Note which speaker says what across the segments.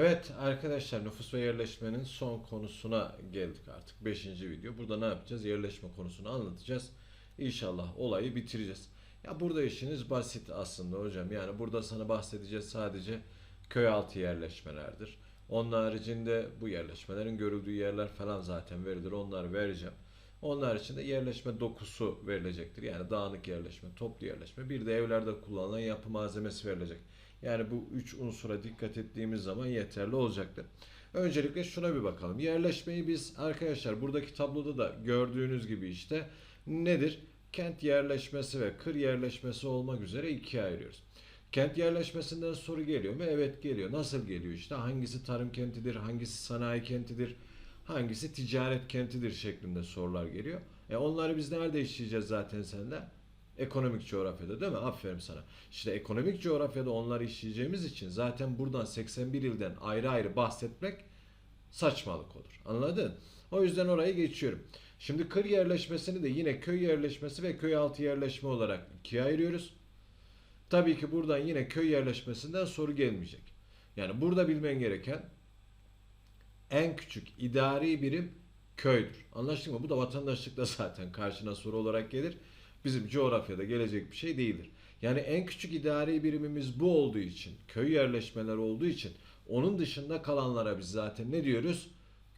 Speaker 1: Evet arkadaşlar nüfus ve yerleşmenin son konusuna geldik artık. 5. video. Burada ne yapacağız? Yerleşme konusunu anlatacağız. İnşallah olayı bitireceğiz. Ya burada işiniz basit aslında hocam. Yani burada sana bahsedeceğiz sadece köy altı yerleşmelerdir. Onun haricinde bu yerleşmelerin görüldüğü yerler falan zaten verilir. Onları vereceğim. Onlar için de yerleşme dokusu verilecektir. Yani dağınık yerleşme, toplu yerleşme. Bir de evlerde kullanılan yapı malzemesi verilecek. Yani bu üç unsura dikkat ettiğimiz zaman yeterli olacaktır. Öncelikle şuna bir bakalım. Yerleşmeyi biz arkadaşlar buradaki tabloda da gördüğünüz gibi işte nedir? Kent yerleşmesi ve kır yerleşmesi olmak üzere ikiye ayırıyoruz. Kent yerleşmesinden soru geliyor mu? Evet geliyor. Nasıl geliyor işte? Hangisi tarım kentidir, hangisi sanayi kentidir, hangisi ticaret kentidir şeklinde sorular geliyor. E onları biz nerede işleyeceğiz zaten sende? Ekonomik coğrafyada değil mi? Aferin sana. İşte ekonomik coğrafyada onları işleyeceğimiz için zaten buradan 81 ilden ayrı ayrı bahsetmek saçmalık olur. Anladın? O yüzden orayı geçiyorum. Şimdi kır yerleşmesini de yine köy yerleşmesi ve köy altı yerleşme olarak ikiye ayırıyoruz. Tabii ki buradan yine köy yerleşmesinden soru gelmeyecek. Yani burada bilmen gereken en küçük idari birim köydür. Anlaştık mı? Bu da vatandaşlıkta zaten karşına soru olarak gelir. Bizim coğrafyada gelecek bir şey değildir. Yani en küçük idari birimimiz bu olduğu için, köy yerleşmeler olduğu için onun dışında kalanlara biz zaten ne diyoruz?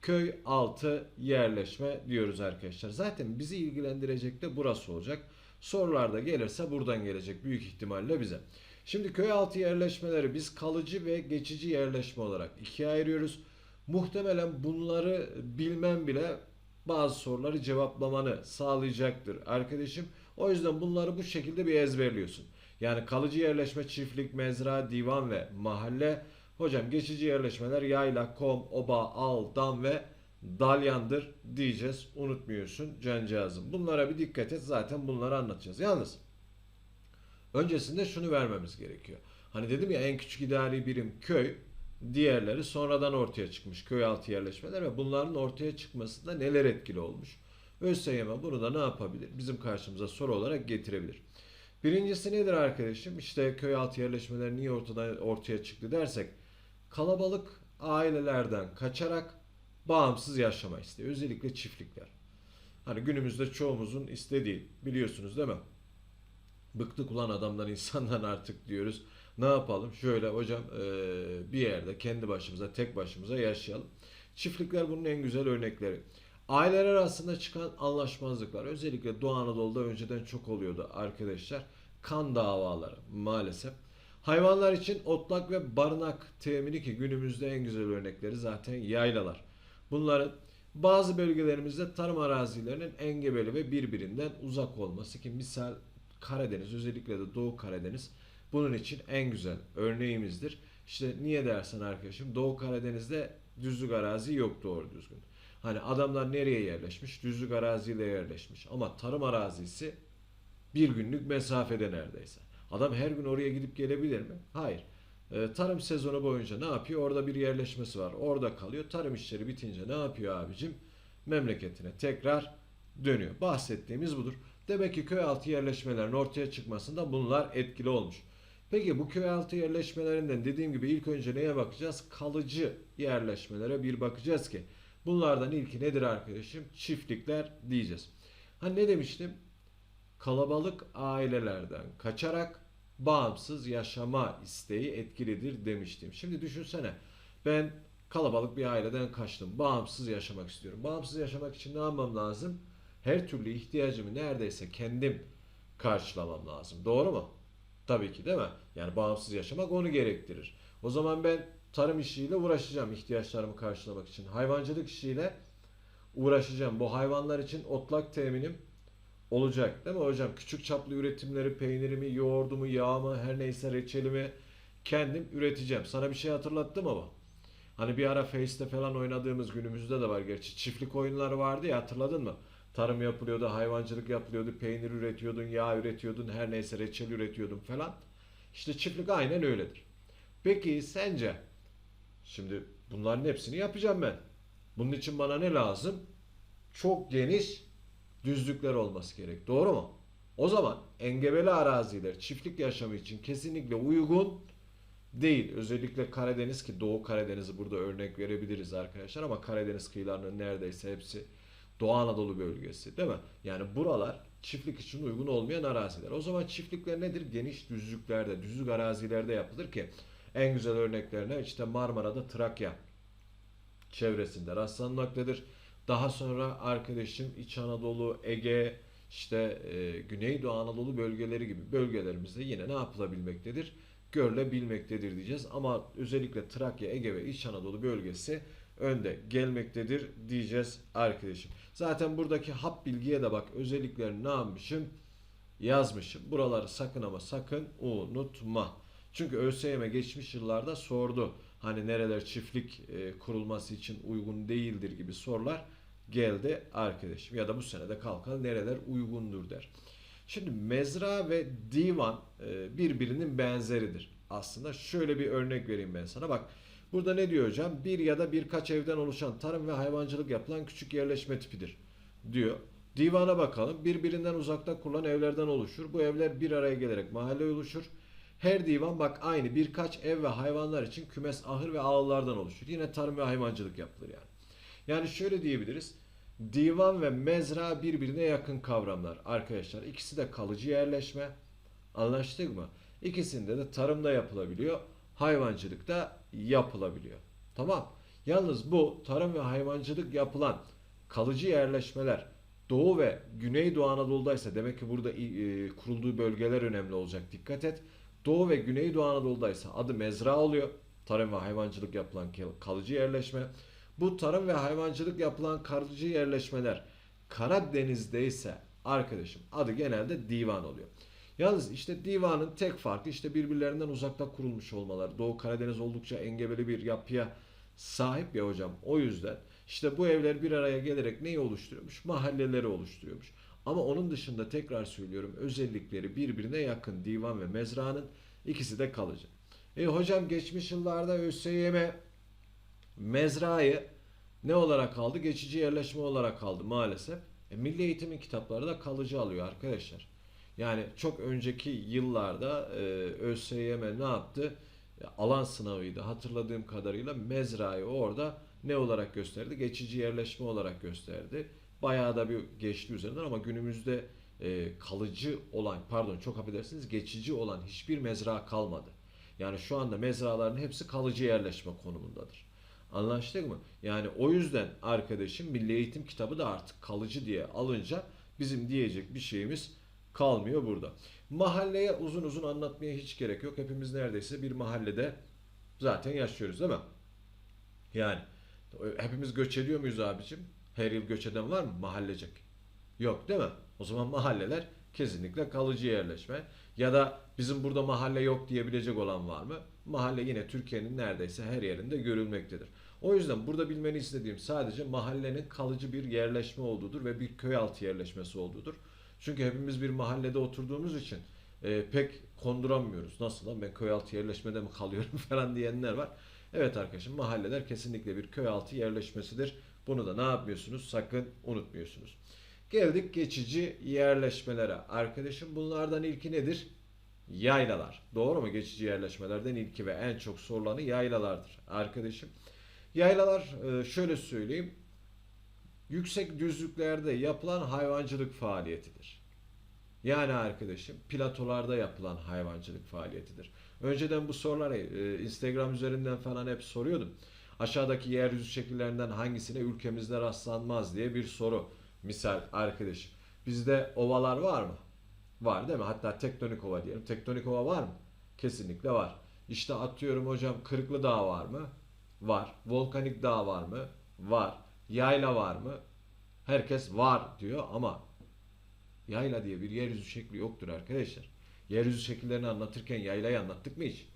Speaker 1: Köy altı yerleşme diyoruz arkadaşlar. Zaten bizi ilgilendirecek de burası olacak. Sorularda gelirse buradan gelecek büyük ihtimalle bize. Şimdi köy altı yerleşmeleri biz kalıcı ve geçici yerleşme olarak ikiye ayırıyoruz. Muhtemelen bunları bilmem bile bazı soruları cevaplamanı sağlayacaktır arkadaşım. O yüzden bunları bu şekilde bir ezberliyorsun. Yani kalıcı yerleşme çiftlik, mezra, divan ve mahalle. Hocam geçici yerleşmeler yayla, kom, oba, al, dam ve dalyandır diyeceğiz. Unutmuyorsun cancağızım. Bunlara bir dikkat et. Zaten bunları anlatacağız. Yalnız öncesinde şunu vermemiz gerekiyor. Hani dedim ya en küçük idari birim köy. Diğerleri sonradan ortaya çıkmış köy altı yerleşmeler ve bunların ortaya çıkmasında neler etkili olmuş? ÖSYM bunu da ne yapabilir? Bizim karşımıza soru olarak getirebilir. Birincisi nedir arkadaşım? İşte köy altı yerleşmeler niye ortadan ortaya çıktı dersek kalabalık ailelerden kaçarak bağımsız yaşama isteği. Özellikle çiftlikler. Hani günümüzde çoğumuzun istediği biliyorsunuz değil mi? Bıktık ulan adamdan insandan artık diyoruz. Ne yapalım? Şöyle hocam bir yerde kendi başımıza tek başımıza yaşayalım. Çiftlikler bunun en güzel örnekleri. Aileler arasında çıkan anlaşmazlıklar özellikle Doğu Anadolu'da önceden çok oluyordu arkadaşlar. Kan davaları maalesef. Hayvanlar için otlak ve barınak temini ki günümüzde en güzel örnekleri zaten yaylalar. Bunların bazı bölgelerimizde tarım arazilerinin engebeli ve birbirinden uzak olması ki misal Karadeniz özellikle de Doğu Karadeniz bunun için en güzel örneğimizdir. İşte niye dersen arkadaşım Doğu Karadeniz'de düzlük arazi yok doğru düzgün. Hani adamlar nereye yerleşmiş? Düzlük araziyle yerleşmiş. Ama tarım arazisi bir günlük mesafede neredeyse. Adam her gün oraya gidip gelebilir mi? Hayır. Ee, tarım sezonu boyunca ne yapıyor? Orada bir yerleşmesi var. Orada kalıyor. Tarım işleri bitince ne yapıyor abicim? Memleketine tekrar dönüyor. Bahsettiğimiz budur. Demek ki köy altı yerleşmelerin ortaya çıkmasında bunlar etkili olmuş. Peki bu köy altı yerleşmelerinden dediğim gibi ilk önce neye bakacağız? Kalıcı yerleşmelere bir bakacağız ki. Bunlardan ilki nedir arkadaşım? Çiftlikler diyeceğiz. Hani ne demiştim? Kalabalık ailelerden kaçarak bağımsız yaşama isteği etkilidir demiştim. Şimdi düşünsene ben kalabalık bir aileden kaçtım. Bağımsız yaşamak istiyorum. Bağımsız yaşamak için ne yapmam lazım? Her türlü ihtiyacımı neredeyse kendim karşılamam lazım. Doğru mu? Tabii ki değil mi? Yani bağımsız yaşamak onu gerektirir. O zaman ben tarım işiyle uğraşacağım ihtiyaçlarımı karşılamak için. Hayvancılık işiyle uğraşacağım. Bu hayvanlar için otlak teminim olacak değil mi hocam? Küçük çaplı üretimleri, peynirimi, yoğurdumu, yağımı, her neyse reçelimi kendim üreteceğim. Sana bir şey hatırlattım ama. Hani bir ara Face'te falan oynadığımız günümüzde de var gerçi. Çiftlik oyunları vardı ya hatırladın mı? Tarım yapılıyordu, hayvancılık yapılıyordu, peynir üretiyordun, yağ üretiyordun, her neyse reçel üretiyordun falan. İşte çiftlik aynen öyledir. Peki sence şimdi bunların hepsini yapacağım ben. Bunun için bana ne lazım? Çok geniş düzlükler olması gerek. Doğru mu? O zaman engebeli araziler çiftlik yaşamı için kesinlikle uygun değil. Özellikle Karadeniz ki Doğu Karadeniz'i burada örnek verebiliriz arkadaşlar ama Karadeniz kıyılarının neredeyse hepsi Doğu Anadolu bölgesi değil mi? Yani buralar çiftlik için uygun olmayan araziler. O zaman çiftlikler nedir? Geniş düzlüklerde, düzlük arazilerde yapılır ki en güzel örneklerine işte Marmara'da Trakya çevresinde rastlanmaktadır. Daha sonra arkadaşım İç Anadolu, Ege, işte e, Güneydoğu Anadolu bölgeleri gibi bölgelerimizde yine ne yapılabilmektedir? Görülebilmektedir diyeceğiz. Ama özellikle Trakya, Ege ve İç Anadolu bölgesi önde gelmektedir diyeceğiz arkadaşım. Zaten buradaki hap bilgiye de bak özelliklerini ne yapmışım? Yazmışım. Buraları sakın ama sakın unutma. Çünkü ÖSYM geçmiş yıllarda sordu. Hani nereler çiftlik e, kurulması için uygun değildir gibi sorular geldi arkadaşım. Ya da bu senede kalkan nereler uygundur der. Şimdi mezra ve divan e, birbirinin benzeridir. Aslında şöyle bir örnek vereyim ben sana. Bak burada ne diyor hocam? Bir ya da birkaç evden oluşan tarım ve hayvancılık yapılan küçük yerleşme tipidir diyor. Divana bakalım. Birbirinden uzakta kurulan evlerden oluşur. Bu evler bir araya gelerek mahalle oluşur. Her divan bak aynı birkaç ev ve hayvanlar için kümes, ahır ve ağlardan oluşur. Yine tarım ve hayvancılık yapılır yani. Yani şöyle diyebiliriz. Divan ve mezra birbirine yakın kavramlar arkadaşlar. İkisi de kalıcı yerleşme. Anlaştık mı? İkisinde de tarımda yapılabiliyor. Hayvancılıkta yapılabiliyor. Tamam. Yalnız bu tarım ve hayvancılık yapılan kalıcı yerleşmeler Doğu ve Güneydoğu Anadolu'daysa demek ki burada e, kurulduğu bölgeler önemli olacak. Dikkat et. Doğu ve Güneydoğu Anadolu'daysa adı mezra oluyor. Tarım ve hayvancılık yapılan kalıcı yerleşme. Bu tarım ve hayvancılık yapılan kalıcı yerleşmeler Karadeniz'de ise arkadaşım adı genelde divan oluyor. Yalnız işte divanın tek farkı işte birbirlerinden uzakta kurulmuş olmaları. Doğu Karadeniz oldukça engebeli bir yapıya sahip ya hocam. O yüzden işte bu evler bir araya gelerek neyi oluşturuyormuş? Mahalleleri oluşturuyormuş. Ama onun dışında tekrar söylüyorum özellikleri birbirine yakın divan ve mezranın ikisi de kalıcı. E hocam geçmiş yıllarda ÖSYM mezrayı ne olarak aldı? Geçici yerleşme olarak aldı maalesef. E, Milli Eğitim'in kitapları da kalıcı alıyor arkadaşlar. Yani çok önceki yıllarda e, ÖSYM ne yaptı? E, alan sınavıydı. Hatırladığım kadarıyla mezrayı orada ne olarak gösterdi? Geçici yerleşme olarak gösterdi. Bayağı da bir geçti üzerinden ama günümüzde e, kalıcı olan, pardon çok affedersiniz geçici olan hiçbir mezra kalmadı. Yani şu anda mezraların hepsi kalıcı yerleşme konumundadır. Anlaştık mı? Yani o yüzden arkadaşım Milli Eğitim kitabı da artık kalıcı diye alınca bizim diyecek bir şeyimiz kalmıyor burada. Mahalleye uzun uzun anlatmaya hiç gerek yok. Hepimiz neredeyse bir mahallede zaten yaşıyoruz değil mi? Yani hepimiz göç ediyor muyuz abicim? Her yıl göç eden var mı mahallecek? Yok değil mi? O zaman mahalleler kesinlikle kalıcı yerleşme. Ya da bizim burada mahalle yok diyebilecek olan var mı? Mahalle yine Türkiye'nin neredeyse her yerinde görülmektedir. O yüzden burada bilmeni istediğim sadece mahallenin kalıcı bir yerleşme olduğudur ve bir köy altı yerleşmesi olduğudur. Çünkü hepimiz bir mahallede oturduğumuz için e, pek konduramıyoruz. Nasıl lan ben köy altı yerleşmede mi kalıyorum falan diyenler var. Evet arkadaşım mahalleler kesinlikle bir köy altı yerleşmesidir. Bunu da ne yapmıyorsunuz? Sakın unutmuyorsunuz. Geldik geçici yerleşmelere. Arkadaşım bunlardan ilki nedir? Yaylalar. Doğru mu? Geçici yerleşmelerden ilki ve en çok sorulanı yaylalardır. Arkadaşım. Yaylalar e, şöyle söyleyeyim. Yüksek düzlüklerde yapılan hayvancılık faaliyetidir. Yani arkadaşım platolarda yapılan hayvancılık faaliyetidir. Önceden bu soruları e, Instagram üzerinden falan hep soruyordum. Aşağıdaki yeryüzü şekillerinden hangisine ülkemizde rastlanmaz diye bir soru. Misal arkadaşım. Bizde ovalar var mı? Var değil mi? Hatta tektonik ova diyelim. Tektonik ova var mı? Kesinlikle var. İşte atıyorum hocam Kırıklı Dağ var mı? Var. Volkanik Dağ var mı? Var. Yayla var mı? Herkes var diyor ama yayla diye bir yeryüzü şekli yoktur arkadaşlar. Yeryüzü şekillerini anlatırken yaylayı anlattık mı hiç?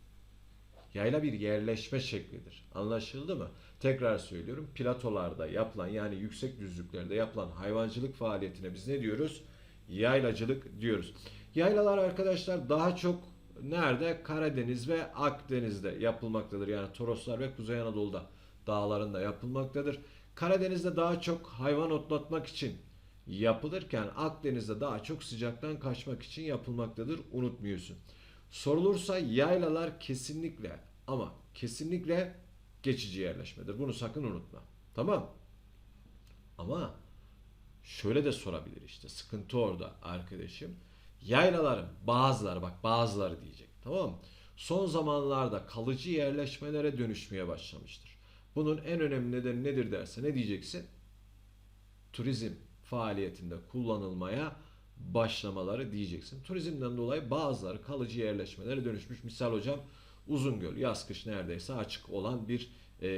Speaker 1: Yayla bir yerleşme şeklidir. Anlaşıldı mı? Tekrar söylüyorum. Platolarda yapılan yani yüksek düzlüklerde yapılan hayvancılık faaliyetine biz ne diyoruz? Yaylacılık diyoruz. Yaylalar arkadaşlar daha çok nerede? Karadeniz ve Akdeniz'de yapılmaktadır. Yani Toroslar ve Kuzey Anadolu'da dağlarında yapılmaktadır. Karadeniz'de daha çok hayvan otlatmak için yapılırken Akdeniz'de daha çok sıcaktan kaçmak için yapılmaktadır. Unutmuyorsun. Sorulursa yaylalar kesinlikle Ama kesinlikle geçici yerleşmedir. Bunu sakın unutma. Tamam? Ama şöyle de sorabilir işte. Sıkıntı orada arkadaşım. Yaylaların bazıları bak bazıları diyecek. Tamam? Son zamanlarda kalıcı yerleşmelere dönüşmeye başlamıştır. Bunun en önemli nedeni nedir derse ne diyeceksin? Turizm faaliyetinde kullanılmaya başlamaları diyeceksin. Turizmden dolayı bazıları kalıcı yerleşmelere dönüşmüş. Misal hocam Uzungöl yaz kış neredeyse açık olan bir e,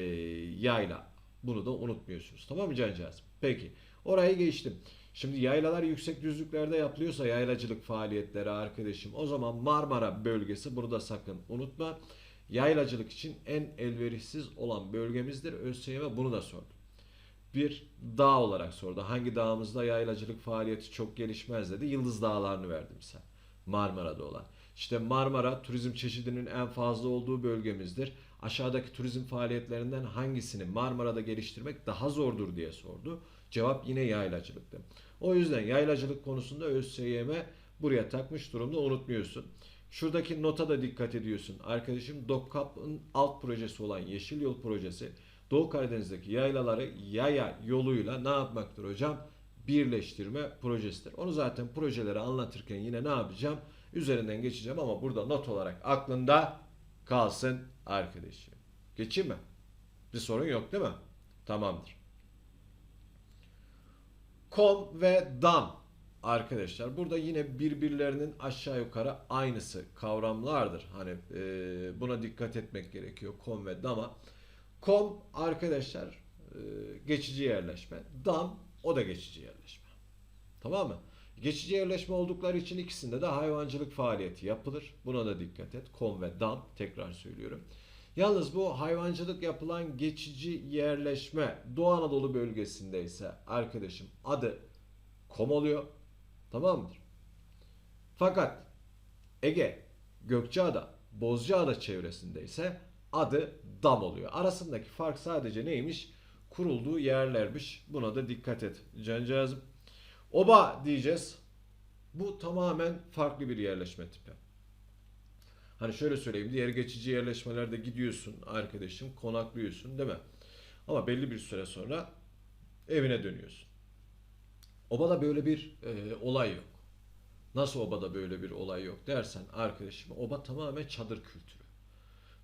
Speaker 1: yayla. Bunu da unutmuyorsunuz. Tamam mı cancağız? Peki. Orayı geçtim. Şimdi yaylalar yüksek düzlüklerde yapılıyorsa yaylacılık faaliyetleri arkadaşım o zaman Marmara bölgesi bunu da sakın unutma. Yaylacılık için en elverişsiz olan bölgemizdir. ÖSYM bunu da sordu. Bir dağ olarak sordu. Hangi dağımızda yaylacılık faaliyeti çok gelişmez dedi. Yıldız Dağları'nı verdim sen. Marmara'da olan. İşte Marmara turizm çeşidinin en fazla olduğu bölgemizdir. Aşağıdaki turizm faaliyetlerinden hangisini Marmara'da geliştirmek daha zordur diye sordu. Cevap yine yaylacılıktı. O yüzden yaylacılık konusunda ÖSYM buraya takmış durumda unutmuyorsun. Şuradaki nota da dikkat ediyorsun. Arkadaşım DOKKAP'ın alt projesi olan Yeşil Yol projesi Doğu Karadeniz'deki yaylaları yaya yoluyla ne yapmaktır hocam? Birleştirme projesidir. Onu zaten projeleri anlatırken yine ne yapacağım? Üzerinden geçeceğim ama burada not olarak aklında kalsın arkadaşım. Geçeyim mi? Bir sorun yok değil mi? Tamamdır. Kom ve dam arkadaşlar burada yine birbirlerinin aşağı yukarı aynısı kavramlardır. Hani e, buna dikkat etmek gerekiyor kom ve dama. Kom arkadaşlar e, geçici yerleşme. Dam o da geçici yerleşme. Tamam mı? Geçici yerleşme oldukları için ikisinde de hayvancılık faaliyeti yapılır. Buna da dikkat et. Kom ve dam tekrar söylüyorum. Yalnız bu hayvancılık yapılan geçici yerleşme Doğu Anadolu bölgesinde ise arkadaşım adı kom oluyor. Tamam mıdır? Fakat Ege, Gökçeada, Bozcaada çevresinde ise adı dam oluyor. Arasındaki fark sadece neymiş? Kurulduğu yerlermiş. Buna da dikkat et. Cancağızım. Oba diyeceğiz. Bu tamamen farklı bir yerleşme tipi. Hani şöyle söyleyeyim. Diğer geçici yerleşmelerde gidiyorsun arkadaşım, konaklıyorsun değil mi? Ama belli bir süre sonra evine dönüyorsun. Obada böyle bir e, olay yok. Nasıl obada böyle bir olay yok dersen arkadaşım oba tamamen çadır kültürü.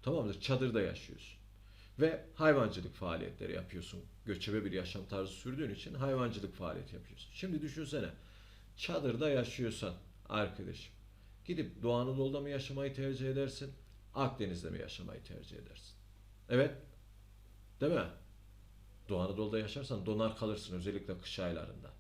Speaker 1: Tamam mı? Çadırda yaşıyorsun. Ve hayvancılık faaliyetleri yapıyorsun. Göçebe bir yaşam tarzı sürdüğün için hayvancılık faaliyeti yapıyorsun. Şimdi düşünsene. Çadırda yaşıyorsan arkadaşım. Gidip Doğu Anadolu'da mı yaşamayı tercih edersin? Akdeniz'de mi yaşamayı tercih edersin? Evet. Değil mi? Doğu Anadolu'da yaşarsan donar kalırsın özellikle kış aylarında.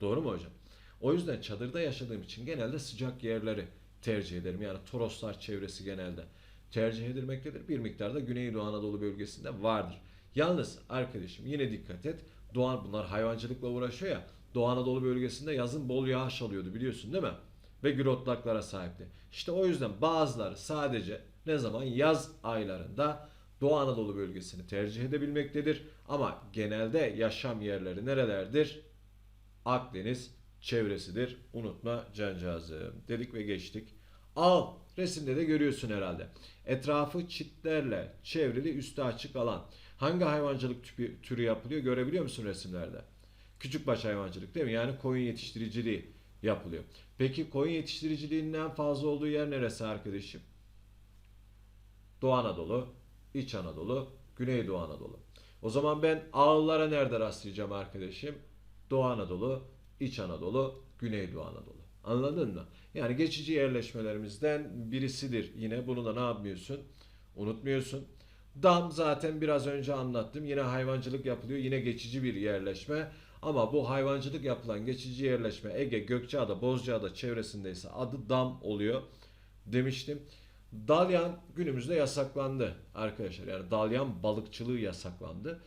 Speaker 1: Doğru mu hocam? O yüzden çadırda yaşadığım için genelde sıcak yerleri tercih ederim. Yani Toroslar çevresi genelde tercih edilmektedir. Bir miktarda Güneydoğu Anadolu bölgesinde vardır. Yalnız arkadaşım yine dikkat et. Doğan bunlar hayvancılıkla uğraşıyor ya. Doğu Anadolu bölgesinde yazın bol yağış alıyordu biliyorsun değil mi? Ve gürotlaklara sahipti. İşte o yüzden bazıları sadece ne zaman yaz aylarında Doğu Anadolu bölgesini tercih edebilmektedir. Ama genelde yaşam yerleri nerelerdir? Akdeniz çevresidir. Unutma cancağızım. Dedik ve geçtik. Al. Resimde de görüyorsun herhalde. Etrafı çitlerle çevrili üstü açık alan. Hangi hayvancılık tüpü, türü yapılıyor görebiliyor musun resimlerde? Küçükbaş hayvancılık değil mi? Yani koyun yetiştiriciliği yapılıyor. Peki koyun yetiştiriciliğinin en fazla olduğu yer neresi arkadaşım? Doğu Anadolu, İç Anadolu, Güneydoğu Anadolu. O zaman ben ağıllara nerede rastlayacağım arkadaşım? Doğu Anadolu, İç Anadolu, Güneydoğu Anadolu. Anladın mı? Yani geçici yerleşmelerimizden birisidir. Yine bunu da ne yapmıyorsun? Unutmuyorsun. Dam zaten biraz önce anlattım. Yine hayvancılık yapılıyor. Yine geçici bir yerleşme. Ama bu hayvancılık yapılan geçici yerleşme Ege, Gökçeada, Bozcaada çevresindeyse adı dam oluyor demiştim. Dalyan günümüzde yasaklandı arkadaşlar. Yani dalyan balıkçılığı yasaklandı.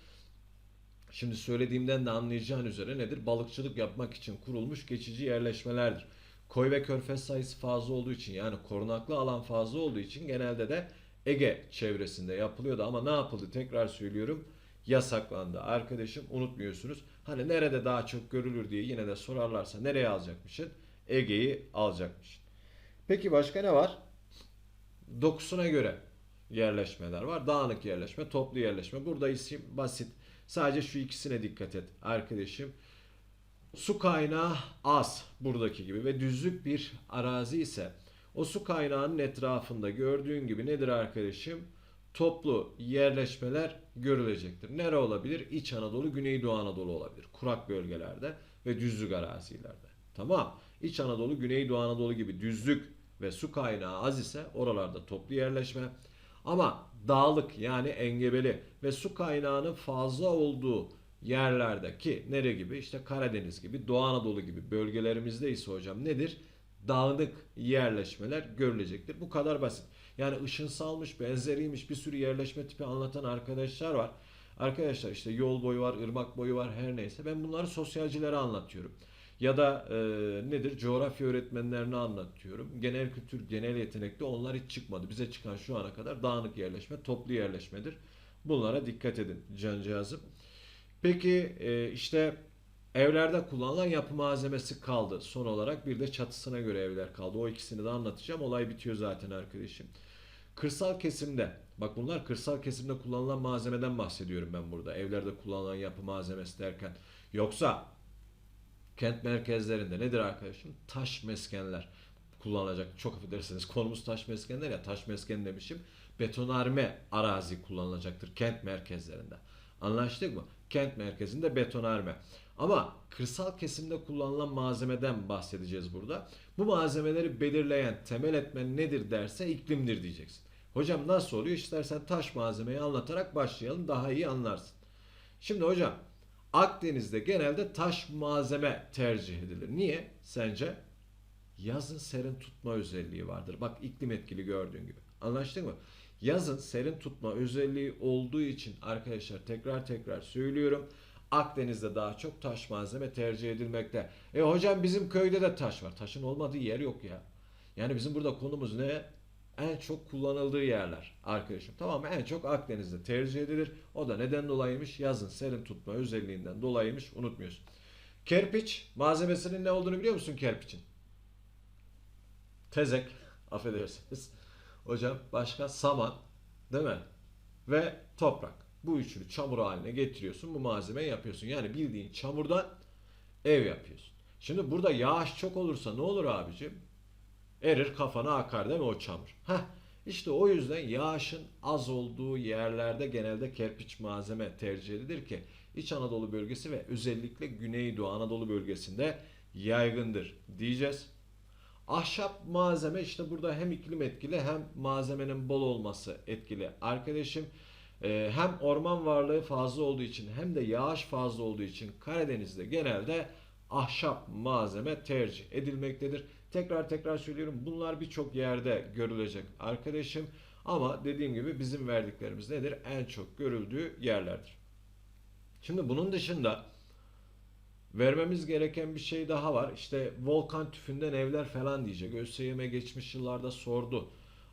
Speaker 1: Şimdi söylediğimden de anlayacağın üzere nedir? Balıkçılık yapmak için kurulmuş geçici yerleşmelerdir. Koy ve körfez sayısı fazla olduğu için yani korunaklı alan fazla olduğu için genelde de Ege çevresinde yapılıyordu ama ne yapıldı tekrar söylüyorum yasaklandı. Arkadaşım unutmuyorsunuz. Hani nerede daha çok görülür diye yine de sorarlarsa nereye alacakmışsın? Ege'yi alacakmışsın. Peki başka ne var? Dokusuna göre yerleşmeler var. Dağınık yerleşme, toplu yerleşme. Burada isim basit. Sadece şu ikisine dikkat et arkadaşım. Su kaynağı az buradaki gibi ve düzlük bir arazi ise o su kaynağının etrafında gördüğün gibi nedir arkadaşım? Toplu yerleşmeler görülecektir. Nere olabilir? İç Anadolu, Güneydoğu Anadolu olabilir. Kurak bölgelerde ve düzlük arazilerde. Tamam. İç Anadolu, Güneydoğu Anadolu gibi düzlük ve su kaynağı az ise oralarda toplu yerleşme. Ama dağlık yani engebeli ve su kaynağının fazla olduğu yerlerde ki nere gibi işte Karadeniz gibi Doğu Anadolu gibi bölgelerimizde ise hocam nedir? Dağınık yerleşmeler görülecektir. Bu kadar basit. Yani ışınsalmış, benzeriymiş bir sürü yerleşme tipi anlatan arkadaşlar var. Arkadaşlar işte yol boyu var, ırmak boyu var her neyse. Ben bunları sosyalcilere anlatıyorum. Ya da e, nedir? Coğrafya öğretmenlerine anlatıyorum. Genel kültür, genel yetenekte onlar hiç çıkmadı. Bize çıkan şu ana kadar dağınık yerleşme, toplu yerleşmedir. Bunlara dikkat edin cancağızım. Peki e, işte evlerde kullanılan yapı malzemesi kaldı. Son olarak bir de çatısına göre evler kaldı. O ikisini de anlatacağım. Olay bitiyor zaten arkadaşım. Kırsal kesimde, bak bunlar kırsal kesimde kullanılan malzemeden bahsediyorum ben burada. Evlerde kullanılan yapı malzemesi derken. Yoksa kent merkezlerinde nedir arkadaşım? Taş meskenler kullanılacak. Çok affedersiniz konumuz taş meskenler ya taş mesken demişim. Betonarme arazi kullanılacaktır kent merkezlerinde. Anlaştık mı? Kent merkezinde betonarme. Ama kırsal kesimde kullanılan malzemeden bahsedeceğiz burada. Bu malzemeleri belirleyen temel etmen nedir derse iklimdir diyeceksin. Hocam nasıl oluyor? İstersen taş malzemeyi anlatarak başlayalım daha iyi anlarsın. Şimdi hocam Akdeniz'de genelde taş malzeme tercih edilir. Niye sence? Yazın serin tutma özelliği vardır. Bak iklim etkili gördüğün gibi. Anlaştık mı? Yazın serin tutma özelliği olduğu için arkadaşlar tekrar tekrar söylüyorum. Akdeniz'de daha çok taş malzeme tercih edilmekte. E hocam bizim köyde de taş var. Taşın olmadığı yer yok ya. Yani bizim burada konumuz ne? En çok kullanıldığı yerler arkadaşım. Tamam? En çok Akdeniz'de tercih edilir. O da neden dolayıymış? Yazın serin tutma özelliğinden dolayıymış. Unutmuyorsun. Kerpiç malzemesinin ne olduğunu biliyor musun kerpiçin? Tezek. Affedersiniz. Hocam başka saman değil mi? Ve toprak. Bu üçünü çamur haline getiriyorsun. Bu malzemeyi yapıyorsun. Yani bildiğin çamurdan ev yapıyorsun. Şimdi burada yağış çok olursa ne olur abicim? Erir kafana akar değil mi o çamur? Heh, işte o yüzden yağışın az olduğu yerlerde genelde kerpiç malzeme tercih edilir ki İç Anadolu bölgesi ve özellikle Güneydoğu Anadolu bölgesinde yaygındır diyeceğiz. Ahşap malzeme işte burada hem iklim etkili hem malzemenin bol olması etkili. Arkadaşım e, hem orman varlığı fazla olduğu için hem de yağış fazla olduğu için Karadeniz'de genelde ahşap malzeme tercih edilmektedir. Tekrar tekrar söylüyorum bunlar birçok yerde görülecek arkadaşım. Ama dediğim gibi bizim verdiklerimiz nedir? En çok görüldüğü yerlerdir. Şimdi bunun dışında vermemiz gereken bir şey daha var. İşte volkan tüfünden evler falan diyecek. ÖSYM geçmiş yıllarda sordu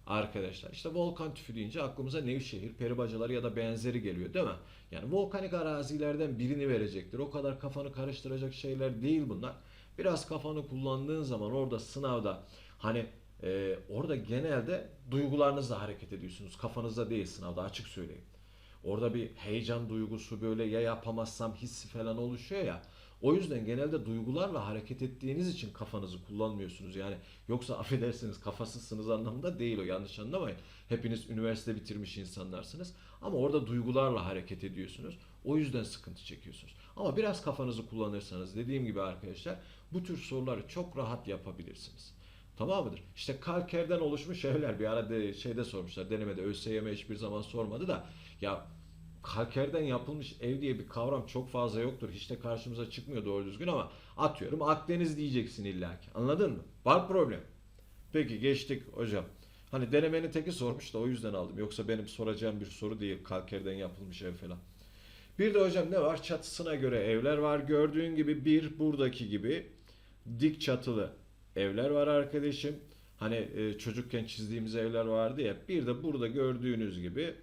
Speaker 1: arkadaşlar. İşte volkan tüfü deyince aklımıza Nevşehir, Peribacalar ya da benzeri geliyor değil mi? Yani volkanik arazilerden birini verecektir. O kadar kafanı karıştıracak şeyler değil bunlar. Biraz kafanı kullandığın zaman orada sınavda hani e, orada genelde duygularınızla hareket ediyorsunuz. Kafanızda değil sınavda açık söyleyeyim. Orada bir heyecan duygusu böyle ya yapamazsam hissi falan oluşuyor ya. O yüzden genelde duygularla hareket ettiğiniz için kafanızı kullanmıyorsunuz. Yani yoksa affedersiniz kafasızsınız anlamında değil o yanlış anlamayın. Hepiniz üniversite bitirmiş insanlarsınız. Ama orada duygularla hareket ediyorsunuz. O yüzden sıkıntı çekiyorsunuz. Ama biraz kafanızı kullanırsanız dediğim gibi arkadaşlar bu tür soruları çok rahat yapabilirsiniz. Tamam mıdır? İşte kalkerden oluşmuş evler bir ara de, şeyde sormuşlar denemede ÖSYM hiçbir zaman sormadı da ya kalkerden yapılmış ev diye bir kavram çok fazla yoktur. Hiç de karşımıza çıkmıyor doğru düzgün ama atıyorum Akdeniz diyeceksin illaki. Anladın mı? Var problem. Peki geçtik hocam. Hani denemenin teki sormuş da o yüzden aldım. Yoksa benim soracağım bir soru değil kalkerden yapılmış ev falan. Bir de hocam ne var? Çatısına göre evler var. Gördüğün gibi bir buradaki gibi dik çatılı evler var arkadaşım. Hani e, çocukken çizdiğimiz evler vardı ya. Bir de burada gördüğünüz gibi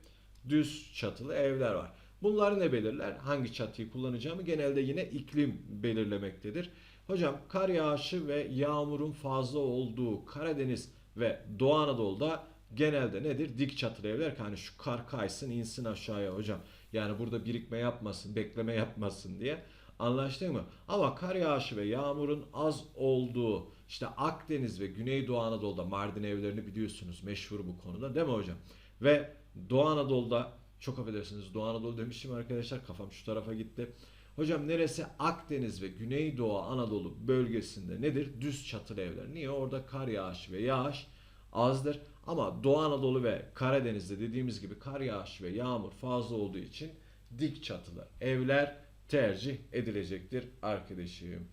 Speaker 1: düz çatılı evler var. Bunlar ne belirler? Hangi çatıyı kullanacağımı genelde yine iklim belirlemektedir. Hocam kar yağışı ve yağmurun fazla olduğu Karadeniz ve Doğu Anadolu'da genelde nedir? Dik çatılı evler hani şu kar kaysın insin aşağıya hocam. Yani burada birikme yapmasın, bekleme yapmasın diye. Anlaştık mı? Ama kar yağışı ve yağmurun az olduğu işte Akdeniz ve Güneydoğu Anadolu'da Mardin evlerini biliyorsunuz meşhur bu konuda değil mi hocam? Ve Doğu Anadolu'da çok affedersiniz Doğu Anadolu demişim arkadaşlar kafam şu tarafa gitti. Hocam neresi Akdeniz ve Güneydoğu Anadolu bölgesinde nedir? Düz çatılı evler. Niye? Orada kar yağışı ve yağış azdır. Ama Doğu Anadolu ve Karadeniz'de dediğimiz gibi kar yağışı ve yağmur fazla olduğu için dik çatılı evler tercih edilecektir arkadaşım.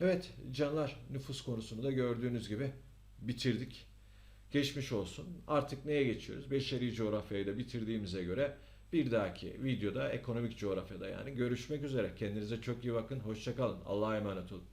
Speaker 1: Evet canlar nüfus konusunu da gördüğünüz gibi bitirdik. Geçmiş olsun. Artık neye geçiyoruz? Beşeri coğrafyayı da bitirdiğimize göre bir dahaki videoda ekonomik coğrafyada yani görüşmek üzere. Kendinize çok iyi bakın. Hoşçakalın. Allah'a emanet olun.